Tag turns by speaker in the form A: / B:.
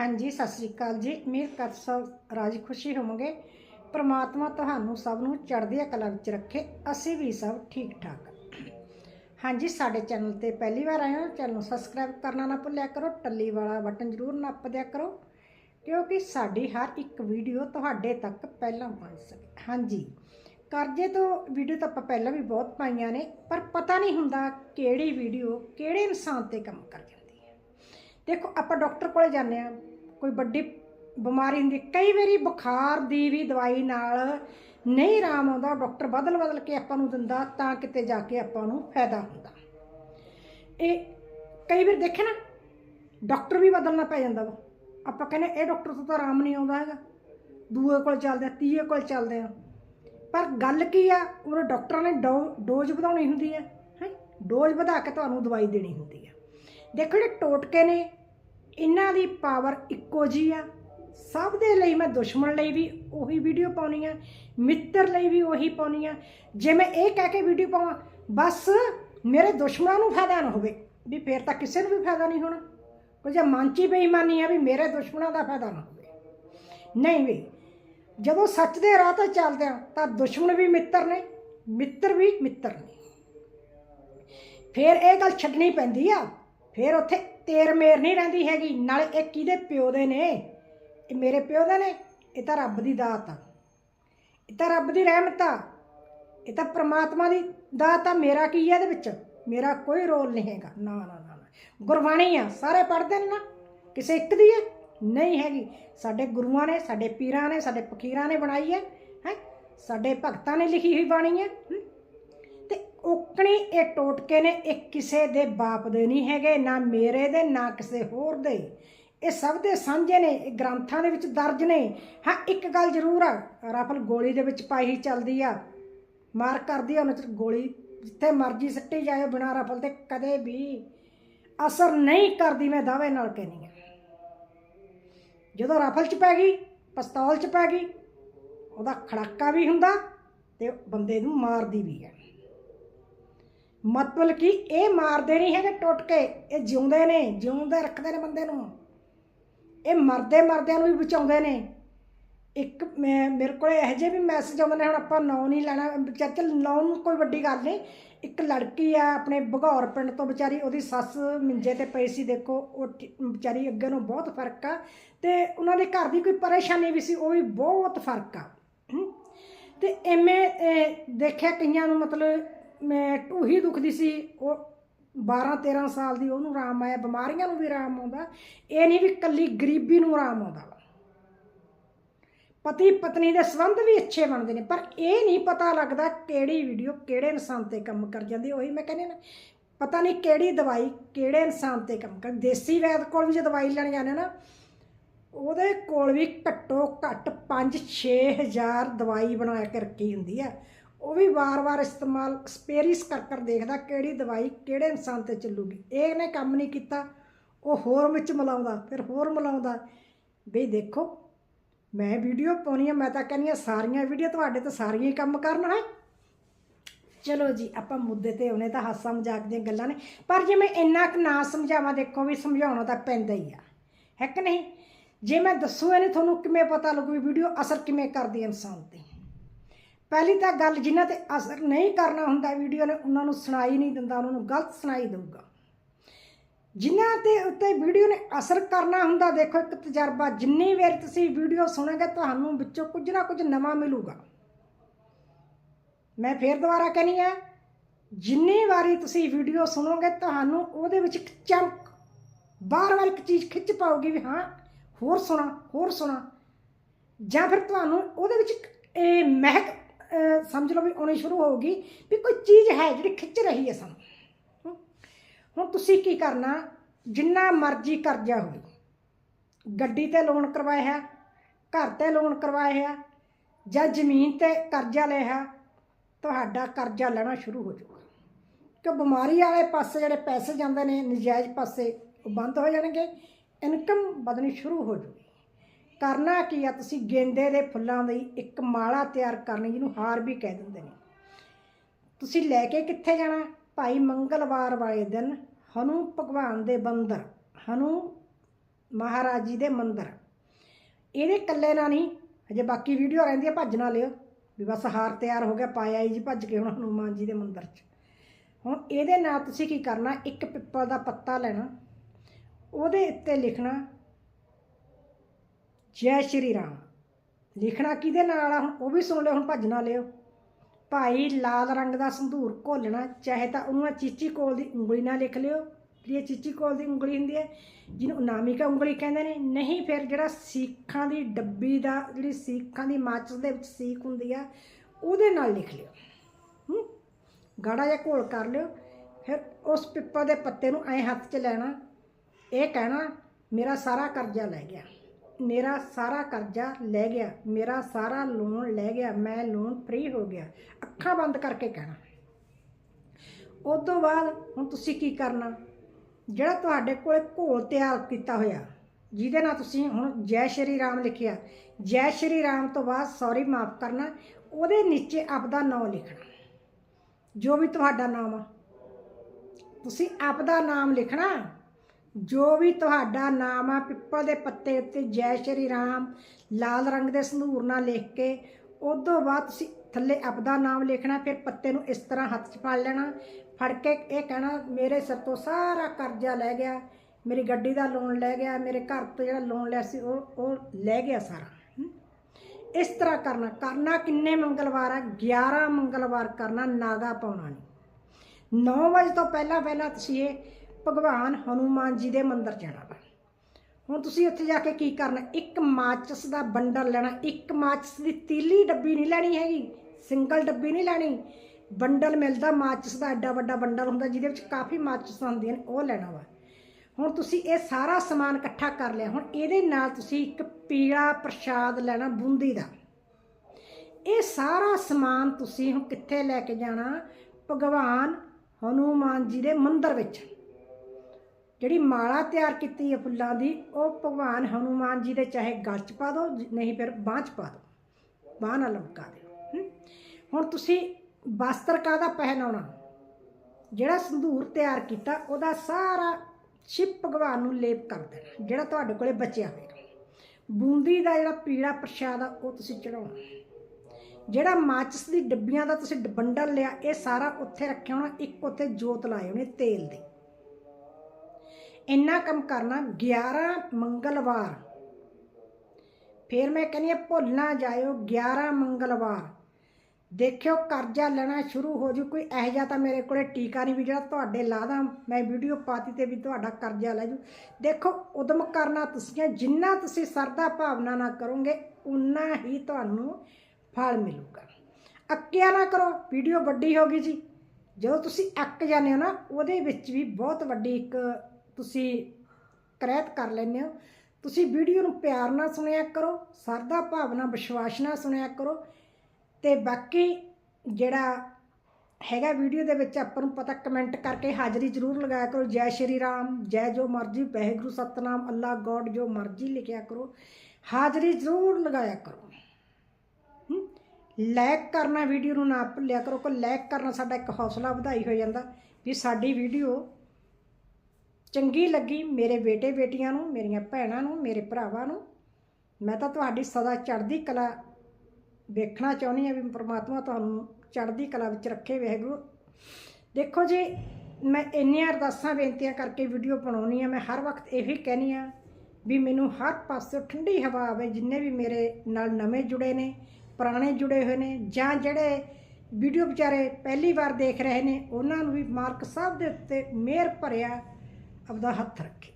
A: ਹਾਂਜੀ, ਸਤਿ ਸ੍ਰੀ ਅਕਾਲ ਜੀ। ਉਮੀਦ ਕਰ ਸਭ ਰਾਜੀ ਖੁਸ਼ੀ ਹੋਵੋਗੇ। ਪ੍ਰਮਾਤਮਾ ਤੁਹਾਨੂੰ ਸਭ ਨੂੰ ਚੜ੍ਹਦੀ ਕਲਾ ਵਿੱਚ ਰੱਖੇ। ਅਸੀਂ ਵੀ ਸਭ ਠੀਕ ਠਾਕ ਹਾਂਜੀ, ਸਾਡੇ ਚੈਨਲ ਤੇ ਪਹਿਲੀ ਵਾਰ ਆਏ ਹੋ, ਚੈਨਲ ਨੂੰ ਸਬਸਕ੍ਰਾਈਬ ਕਰਨਾ ਨਾ ਭੁੱਲਿਆ ਕਰੋ। ਟੱਲੀ ਵਾਲਾ ਬਟਨ ਜ਼ਰੂਰ ਨੱਪ ਦਿਆ ਕਰੋ, ਕਿਉਂਕਿ ਸਾਡੀ ਹਰ ਇੱਕ ਵੀਡੀਓ ਤੁਹਾਡੇ ਤੱਕ ਪਹਿਲਾਂ ਪਹੁੰਚ ਸਕੇ। ਹਾਂਜੀ, ਕਰਜ਼ੇ ਤੋਂ ਵੀਡੀਓ ਤਾਂ ਆਪਾਂ ਪਹਿਲਾਂ ਵੀ ਬਹੁਤ ਪਾਈਆਂ ਨੇ, ਪਰ ਪਤਾ ਨਹੀਂ ਹੁੰਦਾ ਕਿਹੜੀ ਵੀਡੀਓ ਕਿਹੜੇ ਇਨਸਾਨ ਤੇ ਕੰਮ ਕਰ ਜਾਂਦੀ ਹੈ। ਦੇਖੋ, ਆਪਾਂ ਡਾਕਟਰ ਕੋਲੇ ਜਾਂਦੇ ਆ ਕੋਈ ਵੱਡੀ ਬਿਮਾਰੀ ਹੁੰਦੀ ਕਈ ਵਾਰੀ ਬੁਖਾਰ ਦੀ ਵੀ ਦਵਾਈ ਨਾਲ ਨਹੀਂ ਆਰਾਮ ਆਉਂਦਾ, ਡਾਕਟਰ ਬਦਲ ਬਦਲ ਕੇ ਆਪਾਂ ਨੂੰ ਦਿੰਦਾ ਤਾਂ ਕਿਤੇ ਜਾ ਕੇ ਆਪਾਂ ਨੂੰ ਫਾਇਦਾ ਹੁੰਦਾ। ਇਹ ਕਈ ਵਾਰ ਦੇਖੇ ਨਾ, ਡਾਕਟਰ ਵੀ ਬਦਲਣਾ ਪੈ ਜਾਂਦਾ ਵਾ। ਆਪਾਂ ਕਹਿੰਦੇ ਇਹ ਡਾਕਟਰ ਤੋਂ ਤਾਂ ਆਰਾਮ ਨਹੀਂ ਆਉਂਦਾ ਹੈਗਾ। ਦੂਏ ਕੋਲ ਚੱਲਦੇ ਆ ਤੀਏ ਕੋਲ ਚੱਲਦੇ ਆ ਪਰ ਗੱਲ ਕੀ ਆ ਉਹ ਡਾਕਟਰਾਂ ਨੇ ਡੋ- ਡੋਜ਼ ਵਧਾਉਣੀ ਹੁੰਦੀ ਹੈ ਹੈ? ਡੋਜ਼ ਵਧਾ ਕੇ ਤੁਹਾਨੂੰ ਦਵਾਈ ਦੇਣੀ ਹੁੰਦੀ ਹੈ। ਦੇਖੋ ਜਿਹੜੇ ਟੋਟਕੇ ਨੇ ਇਹਨਾਂ ਦੀ ਪਾਵਰ ਇੱਕੋ ਜੀ ਆ। ਸਭ ਦੇ ਲਈ ਮੈਂ ਦੁਸ਼ਮਣ ਲਈ ਵੀ ਉਹੀ ਵੀਡੀਓ ਪਾਉਣੀ ਆ, ਮਿੱਤਰ ਲਈ ਵੀ ਉਹੀ ਪਾਉਣੀ ਆ। ਜੇ ਮੈਂ ਇਹ ਕਹਿ ਕੇ ਵੀਡੀਓ ਪਾਵਾਂ, ਬਸ ਮੇਰੇ ਦੁਸ਼ਮਣਾਂ ਨੂੰ ਫਾਇਦਾ ਨਾ ਹੋਵੇ। ਵੀ ਫੇਰ ਤਾਂ ਕਿਸੇ ਨੂੰ ਵੀ ਫਾਇਦਾ ਨਹੀਂ ਹੋਣਾ। ਕੋਈ ਜੇ ਮਨ 'ਚ ਹੀ ਬੇਈਮਾਨੀ ਆ ਵੀ ਮੇਰੇ ਦੁਸ਼ਮਣਾਂ ਦਾ ਫਾਇਦਾ ਨਾ ਹੋਵੇ। ਨਹੀਂ ਵੀ, ਜਦੋਂ ਸੱਚ ਦੇ ਰਾਹ ਤੇ ਚੱਲਦੇ ਆ, ਤਾਂ ਦੁਸ਼ਮਣ ਵੀ ਮਿੱਤਰ ਨੇ, ਮਿੱਤਰ ਵੀ ਮਿੱਤਰ ਨੇ। ਫਿਰ ਇਹ ਗੱਲ ਛੱਡਣੀ ਪੈਂਦੀ ਆ। ਫਿਰ ਉੱਥੇ ਤੇਰ ਮੇਰ ਨਹੀਂ ਰਹਿੰਦੀ ਹੈਗੀ, ਨਾਲੇ ਇਹ ਕਿਹਦੇ ਪਿਓ ਦੇ ਨੇ? ਇਹ ਮੇਰੇ ਪਿਓ ਦੇ ਨੇ, ਇਹ ਤਾਂ ਰੱਬ ਦੀ ਦਾਤ ਆ। ਇਹ ਤਾਂ ਰੱਬ ਦੀ ਰਹਿਮਤ ਆ। ਇਹ ਤਾਂ ਪ੍ਰਮਾਤਮਾ ਦੀ ਦਾਤ ਆ, ਮੇਰਾ ਕੀ ਹੈ ਇਹਦੇ ਵਿੱਚ? ਮੇਰਾ ਕੋਈ ਰੋਲ ਨਹੀਂ ਹੈਗਾ। ਨਾ ਨਾ ਨਾ ਨਾ। ਗੁਰਬਾਣੀ ਆ, ਸਾਰੇ ਪੜ੍ਹਦੇ ਨੇ ਨਾ। ਕਿਸੇ ਇੱਕ ਦੀ ਹੈ ਨਹੀਂ ਹੈਗੀ। ਸਾਡੇ ਗੁਰੂਆਂ ਨੇ, ਸਾਡੇ ਪੀਰਾਂ ਨੇ, ਸਾਡੇ ਫਕੀਰਾਂ ਨੇ ਬਣਾਈ ਹੈ ਹੈ? ਸਾਡੇ ਭਗਤਾਂ ਨੇ ਲਿਖੀ ਹੋਈ ਬਾਣੀ ਹੈ? ਹਮ। ਓਕਣੀ ਇਹ ਟੋਟਕੇ ਨੇ ਇਹ ਕਿਸੇ ਦੇ ਬਾਪ ਦੇ ਨਹੀਂ ਹੈਗੇ, ਨਾ ਮੇਰੇ ਦੇ, ਨਾ ਕਿਸੇ ਹੋਰ ਦੇ। ਇਹ ਸਭ ਦੇ ਸਾਂਝੇ ਨੇ, ਇਹ ਗ੍ਰੰਥਾਂ ਦੇ ਵਿੱਚ ਦਰਜ ਨੇ। ਹਾਂ, ਇੱਕ ਗੱਲ ਜ਼ਰੂਰ ਆ, ਰਫਲ ਗੋਲੀ ਦੇ ਵਿੱਚ ਪਾਈ ਹੀ ਚੱਲਦੀ ਆ। ਮਾਰ ਕਰਦੀ ਆ, ਉਹਨਾਂ ਚ ਗੋਲੀ ਜਿੱਥੇ ਮਰਜ਼ੀ ਸੱਟੀ ਜਾਏ ਬਿਨਾਂ ਰਫਲ ਤੇ ਕਦੇ ਵੀ। ਅਸਰ ਨਹੀਂ ਕਰਦੀ ਮੈਂ ਦਾਅਵੇ ਨਾਲ ਕਹਿੰਦੀ ਆ ਜਦੋਂ ਰਫਲ ਚ ਪੈ ਗਈ, ਪਿਸਤੌਲ ਚ ਪੈ ਗਈ, ਉਹਦਾ ਖੜਾਕਾ ਵੀ ਹੁੰਦਾ ਤੇ ਬੰਦੇ ਨੂੰ ਮਾਰਦੀ ਵੀ ਹੈ। ਮਤਲਬ ਕਿ ਇਹ ਮਾਰਦੇ ਨਹੀਂ ਹੈਗੇ ਟੁੱਟ ਕੇ, ਇਹ ਜਿਉਂਦੇ ਨੇ, ਜਿਉਂਦੇ ਰੱਖਦੇ ਨੇ ਬੰਦੇ ਨੂੰ। ਇਹ ਮਰਦੇ ਮਰਦਿਆਂ ਨੂੰ ਵੀ ਬਚਾਉਂਦੇ ਨੇ। ਇੱਕ ਮੈਂ, ਮੇਰੇ ਕੋਲ ਇਹੋ ਜਿਹੇ ਵੀ ਮੈਸੇਜ ਆਉਂਦੇ ਨੇ, ਹੁਣ ਆਪਾਂ ਨਾਂ ਨਹੀਂ ਲੈਣਾ ਚੱਲ ਨਾਂ ਕੋਈ ਵੱਡੀ ਗੱਲ ਨਹੀਂ। ਇੱਕ ਲੜਕੀ ਆ, ਆਪਣੇ ਭਗੌਰ ਪਿੰਡ ਤੋਂ ਵਿਚਾਰੀ, ਉਹਦੀ ਸੱਸ ਮਿੰਜੇ ਤੇ ਪਈ ਸੀ, ਦੇਖੋ, ਉਹ ਵਿਚਾਰੀ ਅੱਗੇ ਨੂੰ ਬਹੁਤ ਫ਼ਰਕ ਆ। ਤੇ ਉਹਨਾਂ ਦੇ ਘਰ ਦੀ ਕੋਈ ਪਰੇਸ਼ਾਨੀ ਵੀ ਸੀ, ਉਹ ਵੀ ਬਹੁਤ ਫ਼ਰਕ ਆ। ਹਮ। ਤੇ ਐਵੇਂ ਦੇਖਿਆ ਕਈਆਂ ਨੂੰ ਮਤਲਬ ਮੈਂ ਟੂਹੀ ਦੁਖਦੀ ਸੀ, ਉਹ 12 13 ਸਾਲ ਦੀ ਉਹਨੂੰ ਆਰਾਮ ਆਇਆ, ਬਿਮਾਰੀਆਂ ਨੂੰ ਵੀ ਆਰਾਮ ਆਉਂਦਾ, ਇਹ ਨਹੀਂ ਵੀ ਕੱਲੀ ਗਰੀਬੀ ਨੂੰ ਆਰਾਮ ਆਉਂਦਾ। ਵਾ ਪਤੀ ਪਤਨੀ ਦੇ ਸੰਬੰਧ ਵੀ ਅੱਛੇ ਬਣਦੇ ਨੇ, ਪਰ ਇਹ ਨਹੀਂ ਪਤਾ ਲੱਗਦਾ ਕਿਹੜੀ ਵੀਡੀਓ ਕਿਹੜੇ ਇਨਸਾਨ ਤੇ ਕੰਮ ਕਰ ਜਾਂਦੀ, ਉਹੀ ਮੈਂ ਕਹਿੰਦੀ ਨਾ, ਪਤਾ ਨਹੀਂ ਕਿਹੜੀ ਦਵਾਈ ਕਿਹੜੇ ਇਨਸਾਨ ਤੇ ਕੰਮ ਕਰ, ਦੇਸੀ ਵੈਦ ਕੋਲ ਵੀ ਜੇ ਦਵਾਈ ਲੈਣ ਜਾਂਦੇ ਨਾ, ਉਹਦੇ ਕੋਲ ਵੀ ਘੱਟੋ ਘੱਟ 5-6000 ਦਵਾਈ ਬਣਾ ਕੇ ਰੱਖੀ ਹੁੰਦੀ ਆ ਉਹ ਵੀ ਵਾਰ-ਵਾਰ ਇਸਤੇਮਾਲ ਐਕਸਪੀਰੀਅੰਸ ਕਰ ਕਰ ਦੇਖਦਾ ਕਿਹੜੀ ਦਵਾਈ ਕਿਹੜੇ ਇਨਸਾਨ ਤੇ ਚੱਲੂਗੀ। ਇਹਨੇ ਕੰਮ ਨਹੀਂ ਕੀਤਾ, ਉਹ ਹੋਰ ਵਿੱਚ ਮਿਲਾਉਂਦਾ, ਫਿਰ ਹੋਰ ਮਿਲਾਉਂਦਾ। ਬਈ ਦੇਖੋ, ਮੈਂ ਵੀਡੀਓ ਪਾਉਣੀ ਆ, ਮੈਂ ਤਾਂ ਕਹਿੰਦੀ ਆ ਸਾਰੀਆਂ ਵੀਡੀਓ ਤੁਹਾਡੇ ਤੇ ਸਾਰੀਆਂ ਹੀ ਕੰਮ ਕਰਨ ਹੈ। ਚਲੋ ਜੀ, ਆਪਾਂ ਮੁੱਦੇ ਤੇ ਆਉਨੇ ਤਾਂ ਹਾਸਾ ਮਜ਼ਾਕ ਦੀਆਂ ਗੱਲਾਂ ਨੇ, ਪਰ ਜੇ ਮੈਂ ਇੰਨਾ ਕੁ ਨਾ ਸਮਝਾਵਾਂ, ਦੇਖੋ ਵੀ ਸਮਝਾਉਣਾ ਤਾਂ ਪੈਂਦਾ ਹੀ ਆ। ਹੈ ਕਿ ਨਹੀਂ? ਜੇ ਮੈਂ ਦੱਸੂ ਇਹਨੇ ਤੁਹਾਨੂੰ ਕਿਵੇਂ ਪਤਾ ਲੱਗੂ ਵੀਡੀਓ ਅਸਰ ਕਿਵੇਂ ਕਰਦੀ ਇਨਸਾਨ ਤੇ। ਪਹਿਲੀ ਤਾਂ ਗੱਲ ਜਿਨ੍ਹਾਂ ਤੇ ਅਸਰ ਨਹੀਂ ਕਰਨਾ ਹੁੰਦਾ ਵੀਡੀਓ ਨੇ, ਉਹਨਾਂ ਨੂੰ ਸੁਣਾਈ ਨਹੀਂ ਦਿੰਦਾ, ਉਹਨਾਂ ਨੂੰ ਗਲਤ ਸੁਣਾਈ ਦੇਊਗਾ। ਜਿਨ੍ਹਾਂ ਤੇ ਉੱਤੇ ਵੀਡੀਓ ਨੇ ਅਸਰ ਕਰਨਾ ਹੁੰਦਾ, ਦੇਖੋ ਇੱਕ ਤਜਰਬਾ, ਜਿੰਨੀ ਵਾਰ ਤੁਸੀਂ ਵੀਡੀਓ ਸੁਣੋਗੇ, ਤੁਹਾਨੂੰ ਵਿੱਚੋਂ ਕੁਝ ਨਾ ਕੁਝ ਨਵਾਂ ਮਿਲੂਗਾ। ਮੈਂ ਫੇਰ ਦੁਬਾਰਾ ਕਹਿੰਦੀ ਆ ਜਿੰਨੀ ਵਾਰੀ ਤੁਸੀਂ ਵੀਡੀਓ ਸੁਣੋਗੇ, ਤੁਹਾਨੂੰ ਉਹਦੇ ਵਿੱਚ ਇੱਕ ਚਮਕ ਬਾਰ-ਬਾਰ ਇੱਕ ਚੀਜ਼ ਖਿੱਚ ਪਾਉਗੀ ਵੀ ਹਾਂ, ਹੋਰ ਸੁਣਾ ਹੋਰ ਸੁਣਾ। ਜਾਂ ਫਿਰ ਤੁਹਾਨੂੰ ਉਹਦੇ ਵਿੱਚ ਇਹ ਮਹਿਕ ਸਮਝ ਲਓ ਵੀ ਆਉਣੀ ਸ਼ੁਰੂ ਹੋ ਗਈ ਵੀ ਕੋਈ ਚੀਜ਼ ਹੈ ਜਿਹੜੀ ਖਿੱਚ ਰਹੀ ਹੈ ਸਾਨੂੰ। ਹੁਣ ਤੁਸੀਂ ਕੀ ਕਰਨਾ? ਜਿੰਨਾ ਮਰਜ਼ੀ ਕਰਜ਼ਾ ਹੋਵੇ। ਗੱਡੀ ਤੇ ਲੋਨ ਕਰਵਾਇਆ ਘਰ ਤੇ ਲੋਨ ਕਰਵਾਇਆ ਜਾਂ ਜ਼ਮੀਨ ਤੇ ਕਰਜ਼ਾ ਲਿਆ ਤੁਹਾਡਾ ਕਰਜ਼ਾ ਲੈਣਾ ਸ਼ੁਰੂ ਹੋ ਜਾਊਗਾ। ਕਿ ਬਿਮਾਰੀ ਵਾਲੇ ਪਾਸੇ ਜਿਹੜੇ ਪੈਸੇ ਜਾਂਦੇ ਨੇ, ਨਜਾਇਜ਼ ਪਾਸੇ, ਉਹ ਬੰਦ ਹੋ ਜਾਣਗੇ। ਇਨਕਮ ਵਧਣੀ ਸ਼ੁਰੂ ਹੋ ਜਾਊਗੀ। ਕਰਨਾ ਕੀ ਆ? ਤੁਸੀਂ ਗੇਂਦੇ ਦੇ ਫੁੱਲਾਂ ਦੀ ਇੱਕ ਮਾਲਾ ਤਿਆਰ ਕਰਨੀ, ਜਿਹਨੂੰ ਹਾਰ ਵੀ ਕਹਿ ਦਿੰਦੇ ਨੇ। ਤੁਸੀਂ ਲੈ ਕੇ ਕਿੱਥੇ ਜਾਣਾ? ਭਾਈ ਮੰਗਲਵਾਰ ਵਾਲੇ ਦਿਨ ਹਨੂ ਭਗਵਾਨ ਦੇ ਬੰਦਰ ਹਨੂ ਮਹਾਰਾਜ ਜੀ ਦੇ ਮੰਦਰ। ਇਹਦੇ ਇਕੱਲੇ ਨਾਲ ਨਹੀਂ, ਹਜੇ ਬਾਕੀ ਵੀਡੀਓ ਰਹਿੰਦੀ ਆ, ਭੱਜ ਨਾ ਲਿਓ। ਵੀ ਬਸ ਹਾਰ ਤਿਆਰ ਹੋ ਗਿਆ, ਪਾਇਆ ਜੀ, ਭੱਜ ਕੇ ਹੁਣ ਹਨੂਮਾਨ ਜੀ ਦੇ ਮੰਦਰ 'ਚ। ਹੁਣ ਇਹਦੇ ਨਾਲ ਤੁਸੀਂ ਕੀ ਕਰਨਾ? ਇੱਕ ਪਿੱਪਲ ਦਾ ਪੱਤਾ ਲੈਣਾ, ਉਹਦੇ ਉੱਤੇ ਲਿਖਣਾ ਜੈ ਸ਼੍ਰੀ ਰਾਮ। ਲਿਖਣਾ ਕਿਹਦੇ ਨਾਲ ਆ? ਹੁਣ ਉਹ ਵੀ ਸੁਣ ਲਿਓ, ਹੁਣ ਭੱਜ ਨਾ ਲਿਓ। ਭਾਈ ਲਾਲ ਰੰਗ ਦਾ ਸੰਧੂਰ ਘੋਲਣਾ, ਚਾਹੇ ਤਾਂ ਉਹਨੂੰ ਚੀਚੀ ਕੋਲ ਦੀ ਉਂਗਲੀ ਨਾਲ ਲਿਖ ਲਿਓ। ਜਿਹੜੀ ਇਹ ਚੀਚੀ ਕੋਲ ਦੀ ਉਂਗਲੀ ਹੁੰਦੀ ਹੈ, ਜਿਹਨੂੰ ਨਾਮਿਕਾ ਉਂਗਲੀ ਕਹਿੰਦੇ ਨੇ। ਨਹੀਂ, ਫਿਰ ਜਿਹੜਾ ਸਿੱਖਾਂ ਦੀ ਡੱਬੀ ਦਾ, ਜਿਹੜੀ ਸਿੱਖਾਂ ਦੀ ਮਾਚਸ ਦੇ ਵਿੱਚ ਸੀਖ ਹੁੰਦੀ ਆ, ਉਹਦੇ ਨਾਲ ਲਿਖ ਲਿਓ। ਹੂੰ? ਗਾੜਾ ਜਿਹਾ ਘੋਲ ਕਰ ਲਿਓ। ਫਿਰ ਉਸ ਪਿੱਪਲ ਦੇ ਪੱਤੇ ਨੂੰ ਐਂ ਹੱਥ 'ਚ ਲੈਣਾ। ਇਹ ਕਹਿਣਾ, ਮੇਰਾ ਸਾਰਾ ਕਰਜ਼ਾ ਲੈ ਗਿਆ। ਮੇਰਾ ਸਾਰਾ ਕਰਜ਼ਾ ਲੈ ਗਿਆ, ਮੇਰਾ ਸਾਰਾ ਲੋਨ ਲੈ ਗਿਆ, ਮੈਂ ਲੋਨ ਫ੍ਰੀ ਹੋ ਗਿਆ। ਅੱਖਾਂ ਬੰਦ ਕਰਕੇ ਕਹਿਣਾ। ਉਸ ਤੋਂ ਬਾਅਦ ਹੁਣ ਤੁਸੀਂ ਕੀ ਕਰਨਾ? ਜਿਹੜਾ ਤੁਹਾਡੇ ਕੋਲ ਘੋਲ ਤਿਆਰ ਕੀਤਾ ਹੋਇਆ, ਜਿਹਦੇ ਨਾਲ ਤੁਸੀਂ ਹੁਣ ਜੈ ਸ਼੍ਰੀ ਰਾਮ ਲਿਖਿਆ, ਜੈ ਸ਼੍ਰੀ ਰਾਮ ਤੋਂ ਬਾਅਦ ਸੌਰੀ ਮਾਫ ਕਰਨਾ, ਉਹਦੇ ਨੀਚੇ ਆਪਦਾ ਨਾਮ ਲਿਖਣਾ। ਜੋ ਵੀ ਤੁਹਾਡਾ ਨਾਮ ਆ। ਤੁਸੀਂ ਆਪਦਾ ਨਾਮ ਲਿਖਣਾ। ਜੋ ਵੀ ਤੁਹਾਡਾ ਨਾਮ ਆ, ਪਿੱਪਲ ਦੇ ਪੱਤੇ ਉੱਤੇ ਜੈ ਸ਼੍ਰੀ ਰਾਮ, ਲਾਲ ਰੰਗ ਦੇ ਸੰਧੂਰ ਨਾਲ ਲਿਖ ਕੇ, ਉਦੋਂ ਬਾਅਦ ਤੁਸੀਂ ਥੱਲੇ ਆਪਦਾ ਨਾਮ ਲਿਖਣਾ, ਫਿਰ ਪੱਤੇ ਨੂੰ ਇਸ ਤਰ੍ਹਾਂ ਹੱਥ 'ਚ ਫੜ ਲੈਣਾ। ਫੜ ਕੇ ਇਹ ਕਹਿਣਾ, ਮੇਰੇ ਸਿਰ ਤੋਂ ਸਾਰਾ ਕਰਜ਼ਾ ਲੈ ਗਿਆ, ਮੇਰੀ ਗੱਡੀ ਦਾ ਲੋਨ ਲੈ ਗਿਆ, ਮੇਰੇ ਘਰ ਤੋਂ ਜਿਹੜਾ ਲੋਨ ਲਿਆ ਸੀ, ਉਹ ਉਹ ਲੈ ਗਿਆ ਸਾਰਾ। ਇਸ ਤਰ੍ਹਾਂ ਕਰਨਾ ਕਰਨਾ ਕਿੰਨੇ ਮੰਗਲਵਾਰ ਆ? 11 ਮੰਗਲਵਾਰ ਕਰਨਾ ਨਾਗਾ ਪਾਉਣਾ ਨਹੀਂ 9 ਵਜੇ ਤੋਂ ਪਹਿਲਾਂ ਪਹਿਲਾਂ ਤੁਸੀਂ ਇਹ ਭਗਵਾਨ ਹਨੂਮਾਨ ਜੀ ਦੇ ਮੰਦਿਰ ਜਾਣਾ ਵਾ। ਹੁਣ ਤੁਸੀਂ ਉੱਥੇ ਜਾ ਕੇ ਕੀ ਕਰਨਾ? ਇੱਕ ਮਾਚਸ ਦਾ ਬੰਡਲ ਲੈਣਾ। ਇੱਕ ਮਾਚਸ ਦੀ ਤੀਲੀ ਡੱਬੀ ਨਹੀਂ ਲੈਣੀ ਹੈਗੀ। ਸਿੰਗਲ ਡੱਬੀ ਨਹੀਂ ਲੈਣੀ। ਬੰਡਲ ਮਿਲਦਾ ਮਾਚਸ ਦਾ, ਐਡਾ ਵੱਡਾ ਬੰਡਲ ਹੁੰਦਾ ਜਿਹਦੇ ਵਿੱਚ ਕਾਫੀ ਮਾਚਸ ਹੁੰਦੀਆਂ ਨੇ, ਉਹ ਲੈਣਾ ਵਾ। ਹੁਣ ਤੁਸੀਂ ਇਹ ਸਾਰਾ ਸਮਾਨ ਇਕੱਠਾ ਕਰ ਲਿਆ। ਹੁਣ ਇਹਦੇ ਨਾਲ ਤੁਸੀਂ ਇੱਕ ਪੀਲਾ ਪ੍ਰਸ਼ਾਦ ਲੈਣਾ, ਬੂੰਦੀ ਦਾ। ਇਹ ਸਾਰਾ ਸਮਾਨ ਤੁਸੀਂ ਹੁਣ ਕਿੱਥੇ ਲੈ ਕੇ ਜਾਣਾ? ਭਗਵਾਨ ਹਨੂਮਾਨ ਜੀ ਦੇ ਮੰਦਿਰ ਵਿੱਚ। ਜਿਹੜੀ ਮਾਲਾ ਤਿਆਰ ਕੀਤੀ ਹੈ ਫੁੱਲਾਂ ਦੀ, ਉਹ ਭਗਵਾਨ ਹਨੂਮਾਨ ਜੀ ਦੇ ਚਾਹੇ ਗਲ 'ਚ ਪਾ ਦਿਓ ਨਹੀਂ ਫਿਰ ਬਾਂਹ 'ਚ ਪਾ ਦਿਓ ਬਾਂਹ ਨਾਲ ਲਮਕਾ ਦਿਓ ਹੁਣ ਤੁਸੀਂ ਵਸਤਰ ਕਾਹਦਾ ਪਹਿਨਾਉਣਾ? ਜਿਹੜਾ ਸੰਧੂਰ ਤਿਆਰ ਕੀਤਾ, ਉਹਦਾ ਸਾਰਾ ਸ਼ਿਵ ਭਗਵਾਨ ਨੂੰ ਲੇਪ ਕਰ ਦੇਣਾ, ਜਿਹੜਾ ਤੁਹਾਡੇ ਕੋਲੇ ਬਚਿਆ ਹੋਵੇਗਾ ਬੂੰਦੀ ਦਾ ਜਿਹੜਾ ਪੀੜਾ ਪ੍ਰਸ਼ਾਦ ਆ, ਉਹ ਤੁਸੀਂ ਚੜਾਉਣਾ ਜਿਹੜਾ ਮਾਚਸ ਦੀ ਡੱਬੀਆਂ ਦਾ ਤੁਸੀਂ ਬੰਡਲ ਲਿਆ, ਇਹ ਸਾਰਾ ਉੱਥੇ ਰੱਖਿਆ ਹੋਣਾ, ਇੱਕ ਉੱਥੇ ਜੋਤ ਲਾਏ ਹੋਣੇ ਤੇਲ ਦੀ। ਇੰਨਾ ਕੰਮ ਕਰਨਾ 11 ਮੰਗਲਵਾਰ। ਫਿਰ ਮੈਂ ਕਹਿੰਦੀ ਹਾਂ ਭੁੱਲ ਨਾ ਜਾਇਓ 11 ਮੰਗਲਵਾਰ। ਦੇਖਿਓ, ਕਰਜ਼ਾ ਲੈਣਾ ਸ਼ੁਰੂ ਹੋ ਜੂ, ਕੋਈ ਇਹੋ ਜਿਹਾ ਤਾਂ ਮੇਰੇ ਕੋਲੇ ਟੀਕਾ ਨਹੀਂ ਵੀ ਜਿਹੜਾ ਤੁਹਾਡੇ ਲਾ ਦਾਂ। ਮੈਂ ਵੀਡੀਓ ਪਾਤੀ ਤੇ ਵੀ ਤੁਹਾਡਾ ਕਰਜ਼ਾ ਲੈ ਜੂ। ਦੇਖੋ, ਉਦਮ ਕਰਨਾ ਤੁਸੀਂ ਜਿੰਨਾ ਤੁਸੀਂ ਸਰਦਾ ਭਾਵਨਾ ਨਾਲ ਕਰੋਗੇ, ਉਨਾ ਹੀ ਤੁਹਾਨੂੰ ਫਲ ਮਿਲੂਗਾ। ਅੱਕਿਆ ਨਾ ਕਰੋ, ਵੀਡੀਓ ਵੱਡੀ ਹੋ ਗਈ ਜੀ। ਜਦੋਂ ਤੁਸੀਂ ਅੱਕ ਜਾਂਦੇ ਹੋ ਨਾ, ਉਹਦੇ ਵਿੱਚ ਵੀ ਬਹੁਤ ਵੱਡੀ ਇੱਕ ਤੁਸੀਂ ਕਰੈਤ ਕਰ ਲੈਂਦੇ ਹੋ। ਤੁਸੀਂ ਵੀਡੀਓ ਨੂੰ ਪਿਆਰ ਨਾਲ ਸੁਣਿਆ ਕਰੋ, ਸਰਦਾ ਭਾਵਨਾ ਵਿਸ਼ਵਾਸ ਨਾਲ ਸੁਣਿਆ ਕਰੋ। ਤੇ ਬਾਕੀ ਜਿਹੜਾ ਹੈਗਾ ਵੀਡੀਓ ਦੇ ਵਿੱਚ ਆਪਾਂ ਨੂੰ ਪਤਾ, ਕਮੈਂਟ ਕਰਕੇ ਹਾਜ਼ਰੀ ਜ਼ਰੂਰ ਲਗਾਇਆ ਕਰੋ। ਜੈ ਸ਼੍ਰੀ ਰਾਮ, ਜੈ ਜੋ ਮਰਜ਼ੀ, ਵਾਹਿਗੁਰੂ, ਸਤਨਾਮ, ਅੱਲਾ, ਗੋਡ, ਜੋ ਮਰਜ਼ੀ ਲਿਖਿਆ ਕਰੋ। ਹਾਜ਼ਰੀ ਜ਼ਰੂਰ ਲਗਾਇਆ ਕਰੋ। ਹਮ? ਲਾਈਕ ਕਰਨਾ ਵੀਡੀਓ ਨੂੰ ਨਾ ਭੁੱਲਿਆ ਕਰੋ ਕਿ ਲਾਈਕ ਕਰਨਾ ਸਾਡਾ ਇੱਕ ਹੌਸਲਾ ਵਧਾਈ ਹੋ ਜਾਂਦਾ ਵੀ ਸਾਡੀ ਵੀਡੀਓ ਚੰਗੀ ਲੱਗੀ ਮੇਰੇ ਬੇਟੇ ਬੇਟੀਆਂ ਨੂੰ, ਮੇਰੀਆਂ ਭੈਣਾਂ ਨੂੰ, ਮੇਰੇ ਭਰਾਵਾਂ ਨੂੰ। ਮੈਂ ਤਾਂ ਤੁਹਾਡੀ ਸਦਾ ਚੜ੍ਹਦੀ ਕਲਾ ਵੇਖਣਾ ਚਾਹੁੰਦੀ ਹਾਂ ਵੀ ਪ੍ਰਮਾਤਮਾ ਤੁਹਾਨੂੰ ਚੜ੍ਹਦੀ ਕਲਾ ਵਿੱਚ ਰੱਖੇ, ਵਹਿਗੁਰੂ। ਦੇਖੋ ਜੀ, ਮੈਂ ਇੰਨੀਆਂ ਅਰਦਾਸਾਂ, ਬੇਨਤੀਆਂ ਕਰਕੇ ਵੀਡੀਓ ਬਣਾਉਣੀ ਆ, ਮੈਂ ਹਰ ਵਕਤ ਇਹੀ ਕਹਿੰਦੀ ਆ ਵੀ ਮੈਨੂੰ ਹਰ ਪਾਸੇ ਠੰਡੀ ਹਵਾ ਆਵੇ, ਜਿੰਨੇ ਵੀ ਮੇਰੇ ਨਾਲ ਨਵੇਂ ਜੁੜੇ ਨੇ, ਪੁਰਾਣੇ ਜੁੜੇ ਹੋਏ ਨੇ, ਜਾਂ ਜਿਹੜੇ ਵੀਡੀਓ ਵਿਚਾਰੇ ਪਹਿਲੀ ਵਾਰ ਦੇਖ ਰਹੇ ਨੇ, ਉਹਨਾਂ ਨੂੰ ਵੀ ਮਾਲਕ ਸਾਹਿਬ ਦੇ ਉੱਤੇ ਮਿਹਰ ਭਰਿਆ ਆਪਦਾ ਹੱਥ ਰੱਖੇ।